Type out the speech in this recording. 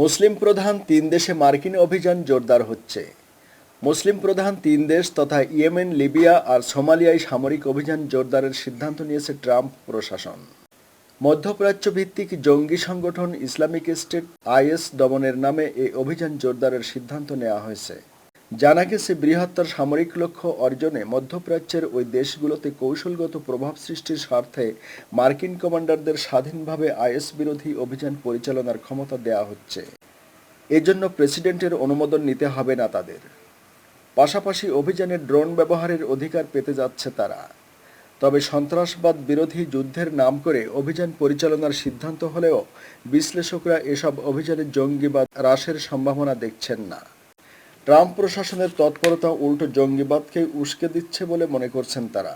মুসলিম প্রধান তিন দেশে মার্কিন অভিযান জোরদার হচ্ছে। মুসলিম প্রধান তিন দেশ তথা ইয়েমেন, লিবিয়া আর সোমালিয়ায় সামরিক অভিযান জোরদারের সিদ্ধান্ত নিয়েছে ট্রাম্প প্রশাসন। মধ্যপ্রাচ্য ভিত্তিক জঙ্গি সংগঠন ইসলামিক স্টেট আইএস দমনের নামে এই অভিযান জোরদারের সিদ্ধান্ত নেওয়া হয়েছে। জানা গেছে, বৃহত্তর সামরিক লক্ষ্য অর্জনে মধ্যপ্রাচ্যের ওই দেশগুলোতে কৌশলগত প্রভাব সৃষ্টির স্বার্থে মার্কিন কমান্ডারদের স্বাধীনভাবে আইএস বিরোধী অভিযান পরিচালনার ক্ষমতা দেওয়া হচ্ছে। এজন্য প্রেসিডেন্টের অনুমোদন নিতে হবে না তাদের। পাশাপাশি অভিযানে ড্রোন ব্যবহারের অধিকার পেতে যাচ্ছে তারা। তবে সন্ত্রাসবাদ বিরোধী যুদ্ধের নাম করে অভিযান পরিচালনার সিদ্ধান্ত হলেও বিশ্লেষকরা এসব অভিযানে জঙ্গিবাদ হ্রাসের সম্ভাবনা দেখছেন না। ট্রাম্প প্রশাসনের তৎপরতা উল্টো জঙ্গিবাদকে উস্কে দিচ্ছে বলে মনে করছেন তারা।